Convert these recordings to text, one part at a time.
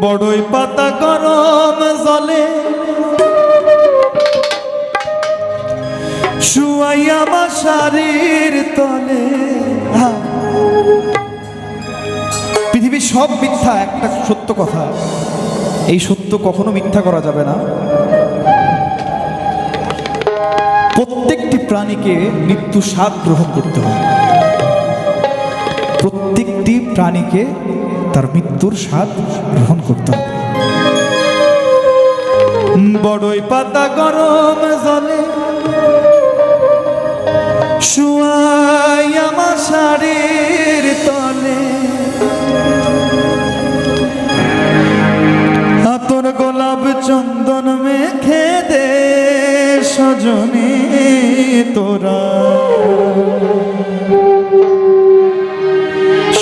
বড়ই পাতা গরম জলে। শুয়াইয়া বাসারির তলে। পৃথিবীর সব মিথ্যা, একটা সত্য কথা। এই সত্য কখনো মিথ্যা করা যাবে না। প্রত্যেকটি প্রাণীকে মৃত্যু স্বাদ গ্রহণ করতে হয় প্রত্যেকটি প্রাণীকে তার মৃত্যুর স্বাদ গ্রহণ করতে হবে। বড়ই পাতা গরম জলে শুয়াই আমার শাড়ির তলে। হাতর গোলাপ চন্দন মেখে দে সজনে তোরা।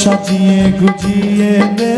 সাজিয়ে গুজিয়ে দে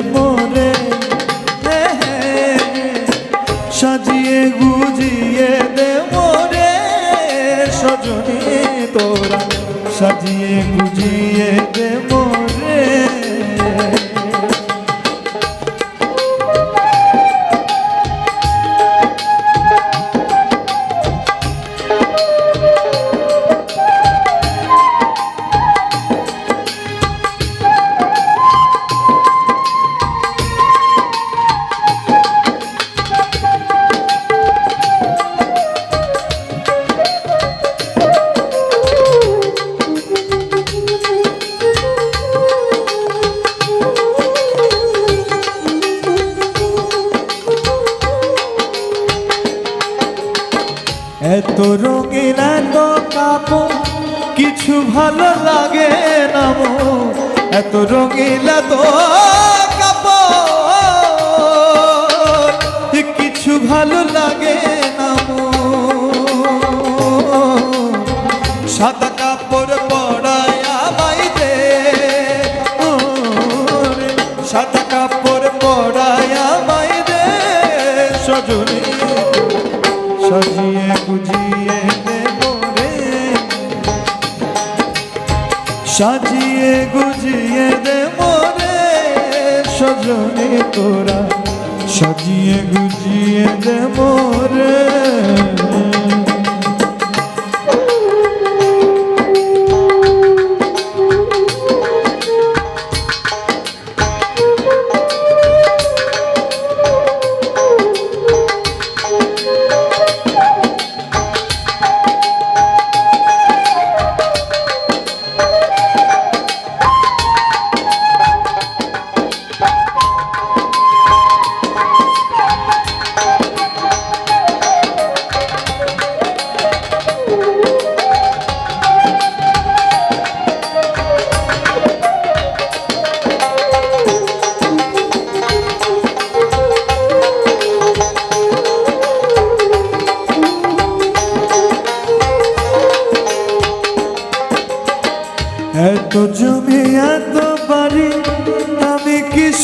এত রঙিন এত কাপড়, কিছু ভালো লাগে না মো। এত রঙিন এত কাপড় কিছু ভালো লাগে না মো। সাদা তোরা সাজিয়ে গুজিয়ে দেব রে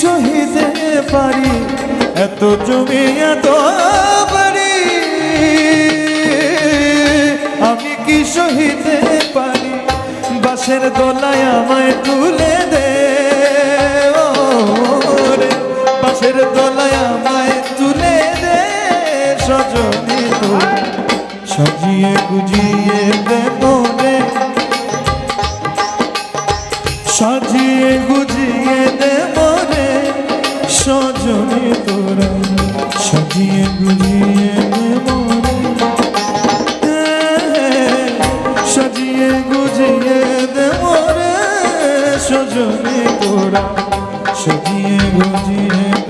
সহিতে পারি, এত জমি, এত পারি আমি কি সহিতে পারি? বাসের দোলায় আমায় তুলে দে। বাসের দোলায় আমায় তুলে দে। সজনী তো সাজিয়ে গুজিয়ে দে তোরা সাজিয়ে গুজিয়ে দেব সাজিয়ে গুজিয়ে দেব রে সজনে তোরা সাজিয়ে গুজিয়ে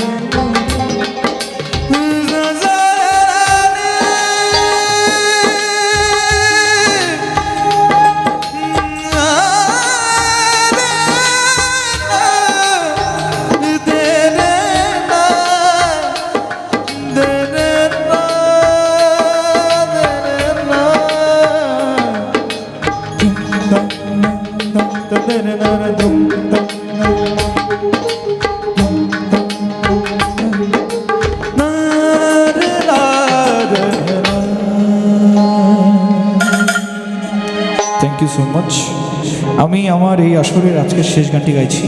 থ্যাংক ইউ সো মাচ আমি আমার এই আসরের আজকের শেষ গানটি গাইছি